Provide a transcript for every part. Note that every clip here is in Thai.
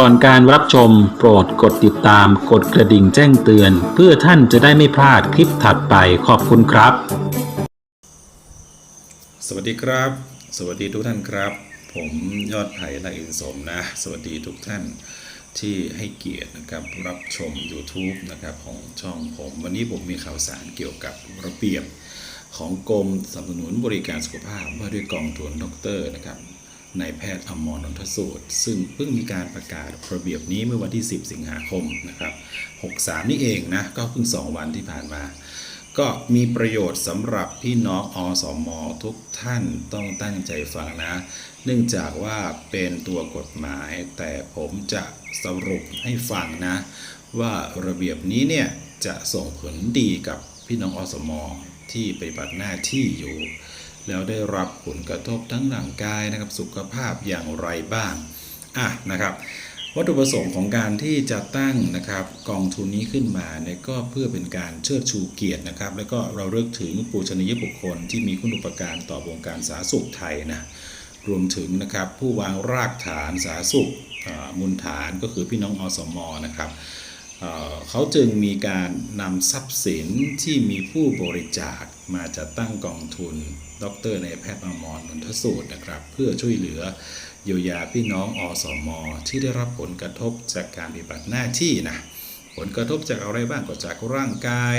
ก่อนการรับชมโปรดกดติดตามกดกระดิ่งแจ้งเตือน เพื่อท่านจะได้ไม่พลาดคลิปถัดไปขอบคุณครับ สวัสดีครับ สวัสดีทุกท่านครับ ผมยอดไผ่ละอินสมนะ สวัสดีทุกท่านที่ให้เกียรตินะครับรับชม YouTube นะครับของช่องผม วันนี้ผมมีข่าวสารเกี่ยวกับระเบียบของกรมสนับสนุนบริการสุขภาพว่าด้วยกองทุนดรนะครับ นายแพทย์อมรนนทสูตร ซึ่งเพิ่งมีการประกาศระเบียบนี้เมื่อวันที่ 10 สิงหาคมนะครับ63 นี่เองนะ ก็เพิ่ง 2 วันที่ผ่านมา ก็มีประโยชน์สำหรับพี่น้องอสมทุกท่านต้องตั้งใจฟังนะ เนื่องจากว่าเป็นตัวกฎหมาย แต่ผมจะสรุปให้ฟังนะ ว่าระเบียบนี้เนี่ยจะส่งผลดีกับพี่น้องอสมที่ปฏิบัติหน้าที่อยู่ แล้วได้รับผลกระทบทั้งร่างกายนะครับสุขภาพอย่างไรบ้างอะนะครับวัตถุประสงค์ของการที่จะตั้งนะครับกองทุนนี้ขึ้นมาเนี่ยก็เพื่อเป็นการเชิดชูเกียรตินะครับ แล้วก็เราเลิกถึงปูชนียบุคคลที่มีคุณอุปการต่อวงการสาธารณสุขไทยนะรวมถึงนะครับผู้วางรากฐานสาธารณสุขมูลฐานก็คือพี่น้องอสมนะครับเเขาจึงมีการนำทรัพย์สินที่มีผู้บริจาคมาจัดตั้งกองทุน ดรในายแพทย์อมรนนทสูตรนะครับ เพื่อช่วยเหลือเยียวยาพี่น้องอสมที่ได้รับผลกระทบจากการปฏิบัติหน้าที่นะผลกระทบจากอะไรบ้างก็จากร่างกาย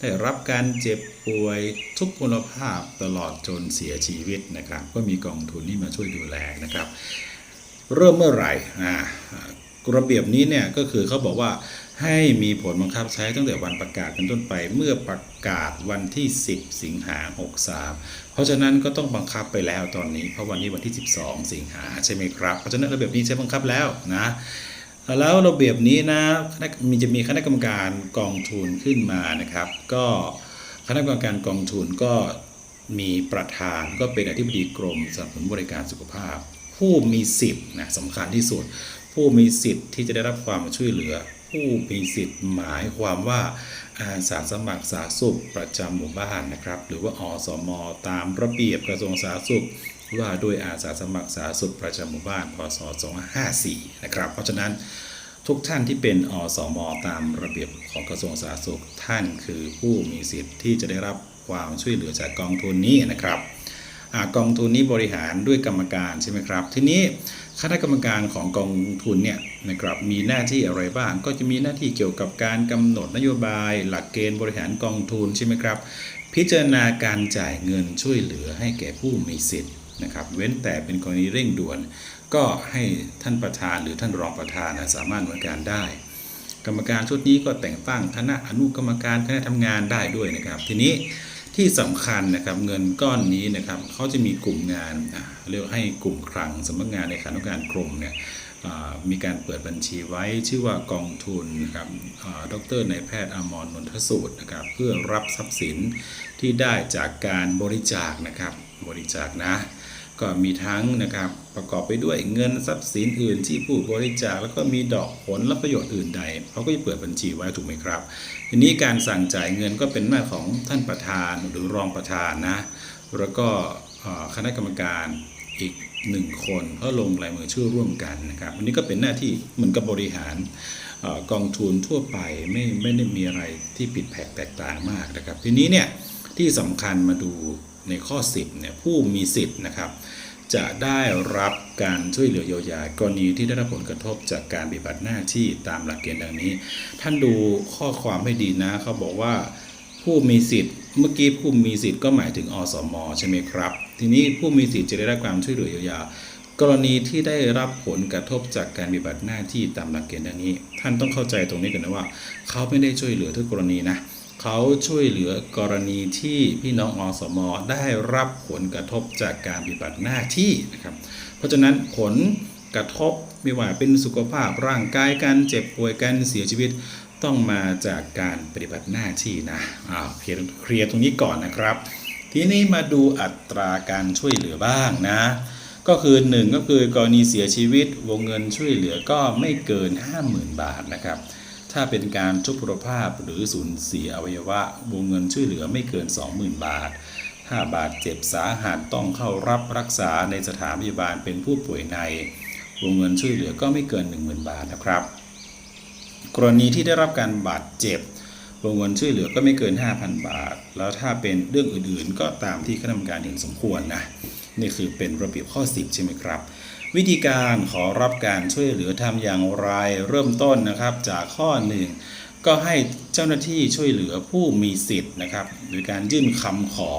ได้รับการเจ็บป่วยทุกพลภาพตลอดจนเสียชีวิตนะครับ ก็มีกองทุนนี้มาช่วยดูแลนะครับ เริ่มเมื่อไหร่ระเบียบนี้เนี่ยก็คือเขาบอกว่า ให้มีผลบังคับใช้ตั้งแต่วันประกาศเป็นต้นไปเมื่อประกาศวันที่ 10 สิงหา63 เพราะฉะนั้นก็ต้องบังคับไปแล้วตอนนี้ เพราะวันนี้วันที่ 12 สิงหาใช่ไหมครับ เพราะฉะนั้นระเบียบนี้ใช้บังคับแล้วนะแล้วระเบียบนี้นะมีจะมีคณะกรรมการกองทุนขึ้นมานะครับ ก็คณะกรรมการกองทุนก็มีประธานก็เป็นอธิบดีกรมสนับสนุนบริการสุขภาพ ผู้มีสิทธิ์นะสำคัญที่สุด ผู้มีสิทธิ์ที่จะได้รับความช่วยเหลือ ผู้มีสิทธิ์หมายความว่าอาสาสมัครสาธารณสุขประจำหมู่บ้านนะครับ หรือว่าอสมตามระเบียบกระทรวงสาธารณสุขว่าด้วยอาสาสมัครสาธารณสุขประจำหมู่บ้านพศ2554 นะครับ เพราะฉะนั้นทุกท่านที่เป็นอสมตามระเบียบของกระทรวงสาธารณสุขท่านคือผู้มีสิทธิ์ที่จะได้รับความช่วยเหลือจากกองทุนนี้นะครับ กองทุนนี้บริหารด้วยกรรมการใช่ไหมครับ ทีนี้คณะกรรมการของกองทุนเนี่ยนะครับมีหน้าที่อะไรบ้าง ก็จะมีหน้าที่เกี่ยวกับการกำหนดนโยบาย หลักเกณฑ์บริหารกองทุนใช่ไหมครับ พิจารณาการจ่ายเงินช่วยเหลือให้แก่ผู้มีสิทธิ์นะครับเว้นแต่เป็นกรณีเร่งด่วน ก็ให้ท่านประธานหรือท่านรองประธานสามารถดำเนินการได้ กรรมการชุดนี้ก็แต่งตั้งคณะอนุกรรมการคณะทำงานได้ด้วยนะครับ ทีนี้ ที่สำคัญนะครับเงินก้อนนี้นะครับเขาจะมีกลุ่มงานเรียกให้กลุ่มคลังสำนักงานในขานุการกรมเนี่ยมีการเปิดบัญชีไว้ชื่อว่ากองทุนนะครับอ่าดรนายแพทย์อมรนนทสูตรนะครับเพื่อรับทรัพย์สินที่ได้จากการบริจาคนะครับบริจาคนะ ก็มีทั้งนะครับประกอบไปด้วยเงินทรัพย์สินอื่นที่ผู้บริจาคแล้วก็มีดอกผลและประโยชน์อื่นใดเขาก็จะเปิดบัญชีไว้ถูกไหมครับ ทีนี้การสั่งจ่ายเงินก็เป็นหน้าของท่านประธานหรือรองประธานนะแล้วก็คณะกรรมการอีกหนึ่งคนเขาลงลายมือชื่อร่วมกันนะครับอันนี้ก็เป็นหน้าที่เหมือนกับบริหารอกองทุนทั่วไปไม่ไม่ได้มีอะไรที่ผิดแผกแตกต่างมากนะครับ ทีนี้เนี่ยที่สำคัญมาดู ในข้อ 10เนี่ยผู้มีสิทธิ์นะครับ จะได้รับการช่วยเหลือเยียวยากรณีที่ได้รับผลกระทบจากการปฏิบัติหน้าที่ตามหลักเกณฑ์ดังนี้ ท่านดูข้อความให้ดีนะเขาบอกว่าผู้มีสิทธิ์เมื่อกี้ผู้มีสิทธิ์ก็หมายถึงอสมใช่ไหมครับ ทีนี้ผู้มีสิทธิ์จะได้รับความช่วยเหลือเยียวยากรณีที่ได้รับผลกระทบจากการปฏิบัติหน้าที่ตามหลักเกณฑ์ดังนี้ ท่านต้องเข้าใจตรงนี้กันนะว่า เขาไม่ได้ช่วยเหลือทุกกรณีนะ เขาช่วยเหลือกรณีที่พี่น้องอสมได้รับผลกระทบจากการปฏิบัติหน้าที่นะครับ เพราะฉะนั้นผลกระทบไม่ว่าเป็นสุขภาพร่างกายการเจ็บป่วยการเสียชีวิตต้องมาจากการปฏิบัติหน้าที่นะอ้าวเคลียร์เคลียร์ตรงนี้ก่อนนะครับ ทีนี้มาดูอัตราการช่วยเหลือบ้างนะ ก็คือหนึ่งก็คือกรณีเสียชีวิตวงเงินช่วยเหลือก็ไม่เกิน 50,000 บาทนะครับ ถ้าเป็นการทุพพลภาพหรือสูญเสียอวัยวะ วงเงินช่วยเหลือไม่เกิน 20,000 บาท ถ้าบาดเจ็บสาหัสต้องเข้ารับรักษาในสถานพยาบาลเป็นผู้ป่วยใน วงเงินช่วยเหลือก็ไม่เกิน 10,000 บาทนะครับ กรณีที่ได้รับการบาดเจ็บ วงเงินช่วยเหลือก็ไม่เกิน 5,000 บาท แล้วถ้าเป็นเรื่องอื่นๆ ก็ตามที่คณะกรรมการเห็นสมควรนะ นี่คือเป็นระเบียบข้อ 10 ใช่ไหมครับ วิธีการขอรับการช่วยเหลือทำอย่างไรเริ่มต้นนะครับจากข้อ 1 ก็ให้เจ้าหน้าที่ช่วยเหลือผู้มีสิทธิ์นะครับโดยการยื่นคำขอ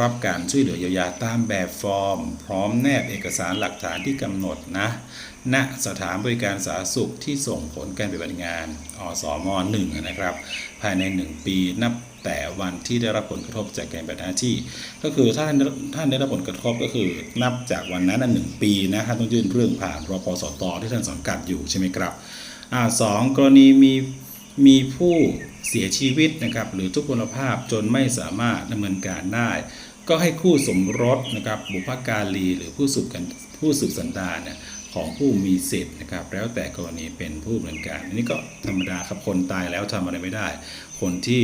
รับการช่วยเหลือเยียวยาตามแบบฟอร์ม พร้อมแนบเอกสารหลักฐานที่กำหนดนะ ณสถานบริการสาธารณสุขที่ส่งผลการปฏิบัติงานอสม .1 นะครับ ภายใน 1 ปีนับแต่วันที่ได้รับผลกระทบจากการปฏิบัติหน้าที่ ก็คือถ้าท่านได้รับผลกระทบก็คือนับจากวันนั้นหนึ่งปีนะท่านต้องยื่นเรื่องผ่านรพสตที่ท่านสังกัดอยู่ใช่ไหมครับอ่าสองกรณีมีมีผู้เสียชีวิตนะครับหรือทุพพลภาพจนไม่สามารถดำเนินการได้ ก็ให้คู่สมรสนะครับบุพการีหรือผู้สืบกันผู้สืบสันดานเนี่ย ของผู้มีสิทธิ์นะครับ แล้วแต่กรณีเป็นผู้ดำเนินการอันนี้ก็ธรรมดาครับคนตายแล้วทำอะไรไม่ได้ คนที่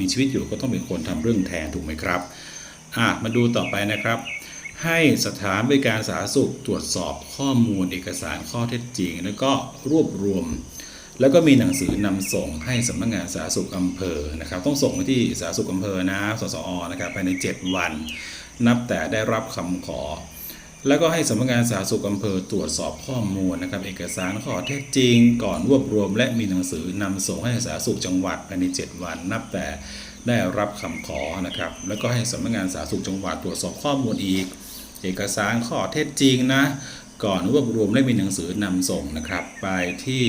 มีชีวิตอยู่ก็ต้องเป็นคนทำเรื่องแทนถูกไหมครับอะมาดูต่อไปนะครับ ให้สถานบริการสาธารณสุขตรวจสอบข้อมูลเอกสารข้อเท็จจริง แล้วก็รวบรวม แล้วก็มีหนังสือนำส่งให้สำนักงานสาธารณสุขอำเภอนะครับ ต้องส่งไปที่สาธารณสุขอำเภอนะสสอนะครับภายใน 7 วัน นับแต่ได้รับคำขอ แล้วก็ให้สำนักงานสาธารณสุขอำเภอตรวจสอบข้อมูลนะครับ เอกสารข้อเท็จจริง ก่อนรวบรวม และมีหนังสือนำส่งให้สาธารณสุขจังหวัดภายใน 7 วัน นับแต่ได้รับคำขอนะครับ แล้วก็ให้สำนักงานสาธารณสุขจังหวัดตรวจสอบข้อมูลอีก เอกสารข้อเท็จจริงนะ ก่อนรวบรวมและมีหนังสือนำส่งนะครับ ไปที่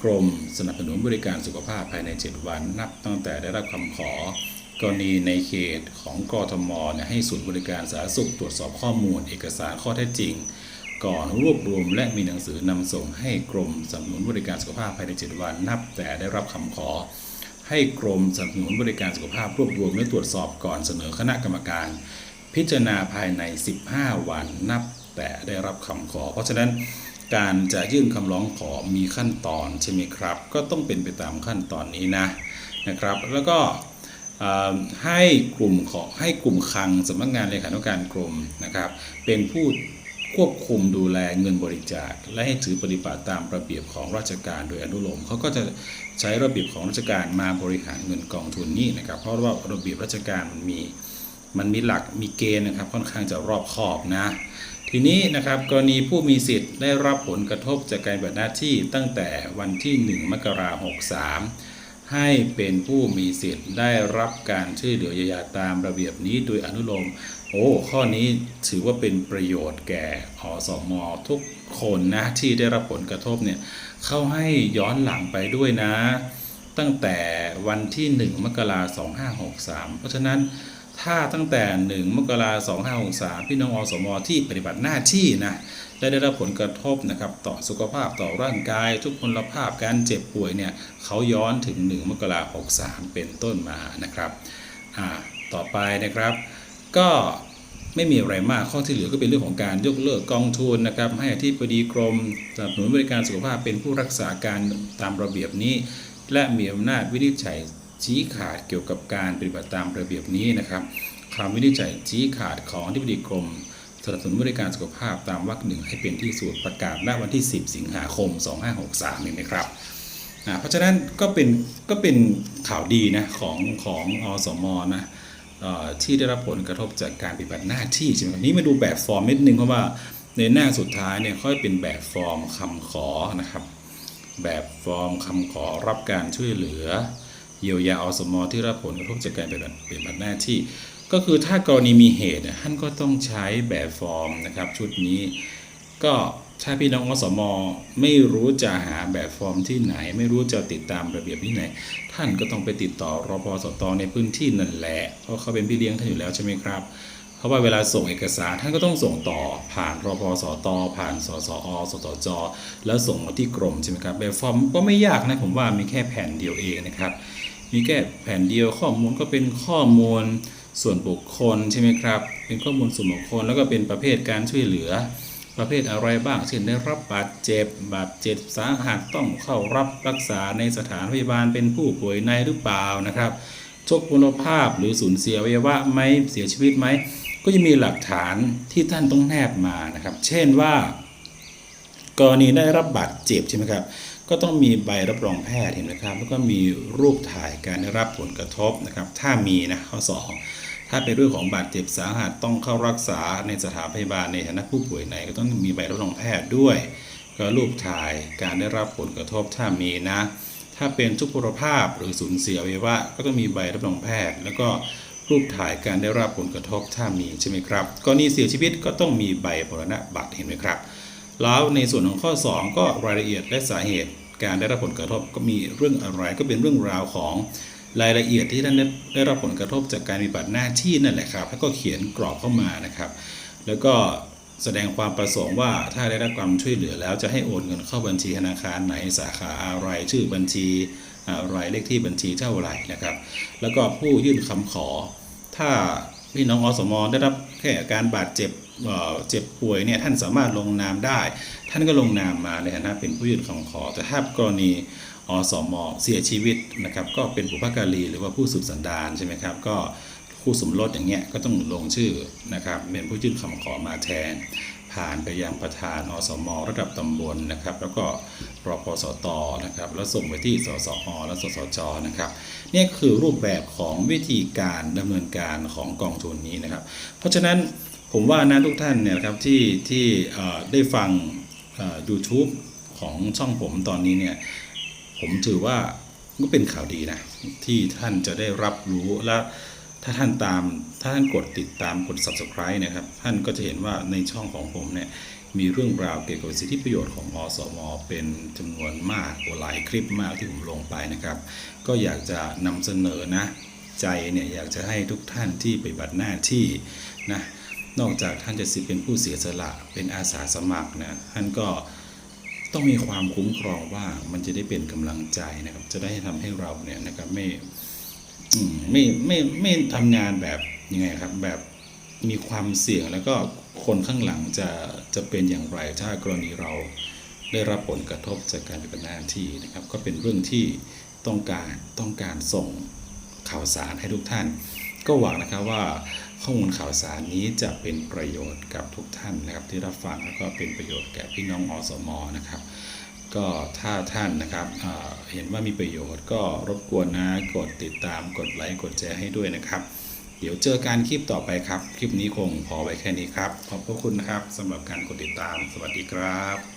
กรมสนับสนุนบริการสุขภาพภายใน 7 วัน นับตั้งแต่ได้รับคำขอ กรณีในเขตของกทมเนี่ยให้ศูนย์บริการสาธารณสุขตรวจสอบข้อมูล เอกสารข้อเท็จจริง ก่อนรวบรวมและมีหนังสือนำส่งให้กรมสนับสนุนบริการสุขภาพภายใน7วันนับ แต่ได้รับคำขอ ให้กรมสนับสนุนบริการสุขภาพรวบรวมและตรวจสอบก่อนเสนอคณะกรรมการ พิจารณาภายใน 15 วันนับ แต่ได้รับคำขอ เพราะฉะนั้นการจะยื่นคำร้องขอมีขั้นตอนใช่ไหมครับ ก็ต้องเป็นไปตามขั้นตอนนี้นะนะครับ แล้วก็ ให้กลุ่มของให้กลุ่มคลังสำนักงานเลขานุการกรมนะครับ เป็นผู้ควบคุมดูแลเงินบริจาค และให้ถือปฏิบัติตามระเบียบของราชการโดยอนุโลมเขาก็จะใช้ระเบียบของราชการมาบริหารเงินกองทุนนี้นะครับ เพราะว่าระเบียบราชการมันมีมันมีหลักมีเกณฑ์นะครับค่อนข้างจะรอบคอบนะ ทีนี้นะครับกรณีผู้มีสิทธิ์ได้รับผลกระทบจากการปฏิบัติหน้าที่ตั้งแต่วันที่ 1 มกราคม63 ให้เป็นผู้มีสิทธิ์ได้รับการช่วยเหลือเยียวยาตามระเบียบนี้โดยอนุโลม โอ้ ข้อนี้ถือว่าเป็นประโยชน์แก่อสมอทุกคนนะที่ได้รับผลกระทบเนี่ยเข้าให้ย้อนหลังไปด้วยนะ ตั้งแต่วันที่ 1 มกราคม2563เพราะฉะนั้นถ้าตั้งแต่ 1 มกราคม2563พี่น้องอสมอที่ปฏิบัติหน้าที่นะ ได้ได้รับผลกระทบนะครับต่อสุขภาพต่อร่างกาย ทุกพลภาพการเจ็บป่วยเนี่ยเขาย้อนถึง 1 มกราคม63 เป็นต้นมานะครับอ่าต่อไปนะครับ ก็ไม่มีอะไรมากข้อที่เหลือก็เป็นเรื่องของการยกเลิกกองทุนนะครับ ให้อธิบดีกรมสนับสนุนบริการสุขภาพเป็นผู้รักษาการตามระเบียบนี้ และมีอำนาจวินิจฉัยชี้ขาดเกี่ยวกับการปฏิบัติตามระเบียบนี้นะครับคำวินิจฉัยชี้ขาดของอธิบดีกรม สนับสนุนบริการสุขภาพตามวรรคหนึ่งให้เป็นที่สุดประกาศณวันที่ 10 สิงหาคม 2563นี่นะครับอ่าเพราะฉะนั้นก็เป็นก็เป็นข่าวดีนะของของอสมนะเอ่อที่ได้รับผลกระทบจากการปฏิบัติหน้าที่ใช่ไหมนี้มาดูแบบฟอร์มนิดนึงเพราะว่าในหน้าสุดท้ายเนี่ยค่อยเป็นแบบฟอร์มคำขอนะครับ แบบฟอร์มคำขอรับการช่วยเหลือ เยียวยาอสมที่รับผลกระทบจากการปฏิบัติปฏิบัติหน้าที่ ก็คือถ้ากรณีมีเหตุท่านก็ต้องใช้แบบฟอร์มนะครับ ชุดนี้ ก็ถ้าพี่น้องอสมไม่รู้จะหาแบบฟอร์มที่ไหน ไม่รู้จะติดตามระเบียบที่ไหน ท่านก็ต้องไปติดต่อรอพสตในพื้นที่นั่นแหละเพราะเขาเป็นพี่เลี้ยงท่านอยู่แล้วใช่ไหมครับเพราะว่าเวลาส่งเอกสารท่านก็ต้องส่งต่อผ่านรอพสตผ่านสสอสตจแล้วส่งมาที่กรมใช่ไหมครับแบบฟอร์มก็ไม่ยากนะผมว่ามีแค่แผ่นเดียวเองนะครับ มีแค่แผ่นเดียวข้อมูลก็เป็นข้อมูล ส่วนบุคคลใช่ไหมครับ เป็นข้อมูลส่วนบุคคลแล้วก็เป็นประเภทการช่วยเหลือ ประเภทอะไรบ้าง เช่นได้รับบาดเจ็บบาดเจ็บสาหัสต้องเข้ารับรักษาในสถานพยาบาลเป็นผู้ป่วยในหรือเปล่านะครับทุกพลภาพหรือสูญเสียอวัยวะไหมเสียชีวิตไหมก็จะมีหลักฐานที่ท่านต้องแนบมานะครับ เช่นว่า กรณีได้รับบาดเจ็บใช่ไหมครับ ก็ต้องมีใบรับรองแพทย์เห็นไหมครับ แล้วก็มีรูปถ่ายการได้รับผลกระทบนะครับ ถ้ามีนะข้อสองถ้าเป็นเรื่องของบาดเจ็บสาหัสต้องเข้ารักษาในสถานพยาบาลในฐานะผู้ป่วยไหน ก็ต้องมีใบรับรองแพทย์ด้วย ก็รูปถ่ายการได้รับผลกระทบถ้ามีนะ ถ้าเป็นทุพพลภาพหรือสูญเสียอวัยวะก็ต้องมีใบรับรองแพทย์ แล้วก็รูปถ่ายการได้รับผลกระทบถ้ามีใช่ไหมครับกรณีเสียชีวิตก็ต้องมีใบมรณบัตรเห็นไหมครับ แล้วในส่วนของข้อ 2 ก็รายละเอียดและสาเหตุ การได้รับผลกระทบก็มีเรื่องอะไรก็เป็นเรื่องราวของรายละเอียดที่ท่านได้ไดรับผลกระทบจากการปฏิบัติหน้าที่นั่นแหละครับ แล้วก็เขียนกรอบเข้ามานะครับ แล้วก็แสดงความประสงค์ว่าถ้าได้รับความช่วยเหลือแล้วจะให้โอนเงินเข้าบัญชีธนาคารไหนสาขาอะไรชื่อบัญชีอะไรเลขที่บัญชีเท่าไหร่นะครับ แล้วก็ผู้ยื่นคำขอ ถ้าพี่น้องอสมได้รับแค่อาการบาดเจ็บ เจ็บป่วยเนี่ยท่านสามารถลงนามได้ ท่านก็ลงนามมาในฐานะเป็นผู้ยื่นคำขอ แต่ถ้ากรณีอสมเสียชีวิตนะครับก็เป็นบุพการีหรือว่าผู้สืบสันดานใช่ไหมครับก็คู่สมรสอย่างเงี้ยก็ต้องลงชื่อนะครับเป็นผู้ยื่นคำขอมาแทน ผ่านไปยังประธานอสมระดับตำบลนะครับ แล้วก็รปสตนะครับ แล้วส่งไปที่สสอและสสจนะครับนี่คือรูปแบบของวิธีการดำเนินการของกองทุนนี้นะครับ เพราะฉะนั้น ผมว่านะทุกท่านเนี่ยครับที่ที่ได้ฟังเอ่อ YouTube ของช่องผมตอนนี้เนี่ยผมถือว่าก็เป็นข่าวดีนะ ที่ท่านจะได้รับรู้และถ้าท่านตามถ้าท่านกดติดตามกด subscribe นะครับ ท่านก็จะเห็นว่าในช่องของผมเนี่ยมีเรื่องราวเกี่ยวกับสิทธิประโยชน์ของอสม เป็นจำนวนมากหลายคลิปมากที่ผมลงไปนะครับ ก็อยากจะนำเสนอนะ ใจเนี่ยอยากจะให้ทุกท่านที่ปฏิบัติหน้าที่นะ นอกจากท่านจะสิเป็นผู้เสียสละเป็นอาสาสมัครนะท่านก็ต้องมีความคุ้มครองว่ามันจะได้เป็นกำลังใจนะครับ จะได้ทำให้เราเนี่ยนะครับไม่ไม่ไม่ไม่ทำงานแบบยังไงครับแบบมีความเสี่ยงแล้วก็คนข้างหลังจะจะเป็นอย่างไร ถ้ากรณีเราได้รับผลกระทบจากการปฏิบัติหน้าที่นะครับ ก็เป็นเรื่องที่ต้องการต้องการส่งข่าวสารให้ทุกท่าน ก็หวังนะครับว่า ข้อมูลข่าวสารนี้จะเป็นประโยชน์กับทุกท่านนะครับ ที่รับฟังแล้วก็เป็นประโยชน์แก่พี่น้องอสมนะครับ ก็ถ้าท่านนะครับเห็นว่ามีประโยชน์ก็รบกวนนะกดติดตามกดไลค์กดแชร์ให้ด้วยนะครับ เดี๋ยวเจอการคลิปต่อไปครับ คลิปนี้คงพอไว้แค่นี้ครับ ขอบพระคุณนะครับสำหรับการกดติดตาม สวัสดีครับ